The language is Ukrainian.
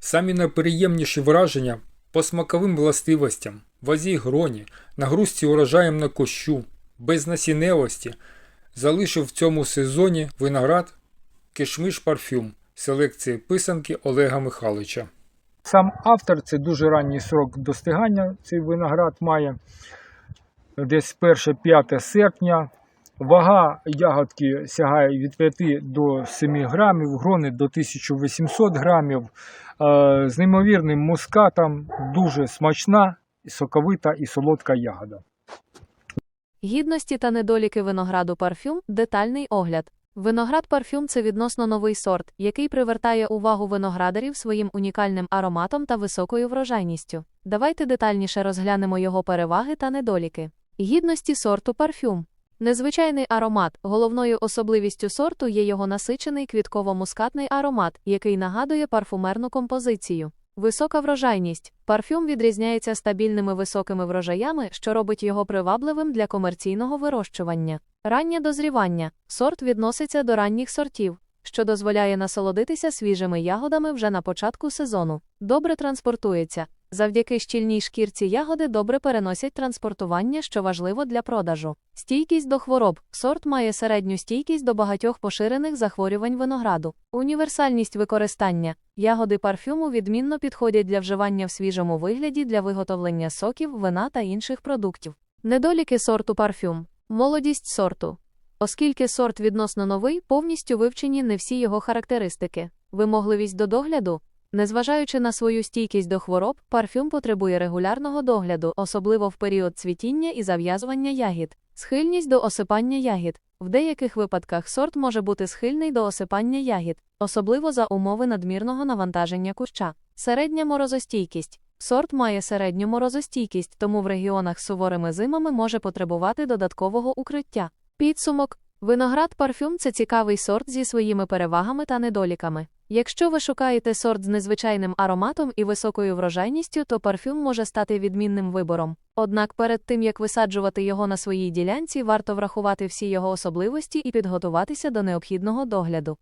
Самі найприємніші враження по смаковим властивостям, вазі гроні, нагрузці урожаєм на кощу, без насінневості, залишив в цьому сезоні виноград кишмиш парфюм селекції писанки Олега Михайловича. Сам автор це дуже ранній срок достигання. Цей виноград має десь 1-5 серпня. Вага ягодки сягає від 5 до 7 грамів, грони до 1800 грамів. Е, З неймовірним мускатом, дуже смачна, соковита і солодка ягода. Гідності та недоліки винограду парфюм детальний огляд. Виноград парфюм це відносно новий сорт, який привертає увагу виноградарів своїм унікальним ароматом та високою врожайністю. Давайте детальніше розглянемо його переваги та недоліки. Гідності сорту парфюм. Незвичайний аромат. Головною особливістю сорту є його насичений квітково-мускатний аромат, який нагадує парфумерну композицію. Висока врожайність. Парфюм відрізняється стабільними високими врожаями, що робить його привабливим для комерційного вирощування. Раннє дозрівання. Сорт відноситься до ранніх сортів, що дозволяє насолодитися свіжими ягодами вже на початку сезону. Добре транспортується. Завдяки щільній шкірці ягоди добре переносять транспортування, що важливо для продажу. Стійкість до хвороб. Сорт має середню стійкість до багатьох поширених захворювань винограду. Універсальність використання. Ягоди парфюму відмінно підходять для вживання в свіжому вигляді для виготовлення соків, вина та інших продуктів. Недоліки сорту парфюм. Молодість сорту. Оскільки сорт відносно новий, повністю вивчені не всі його характеристики. Вимогливість до догляду. Незважаючи на свою стійкість до хвороб, парфюм потребує регулярного догляду, особливо в період цвітіння і зав'язування ягід. Схильність до осипання ягід. В деяких випадках сорт може бути схильний до осипання ягід, особливо за умови надмірного навантаження куща. Середня морозостійкість. Сорт має середню морозостійкість, тому в регіонах з суворими зимами може потребувати додаткового укриття. Підсумок. Виноград парфюм це цікавий сорт зі своїми перевагами та недоліками. Якщо ви шукаєте сорт з незвичайним ароматом і високою врожайністю, то парфюм може стати відмінним вибором. Однак перед тим як висаджувати його на своїй ділянці, варто врахувати всі його особливості і підготуватися до необхідного догляду.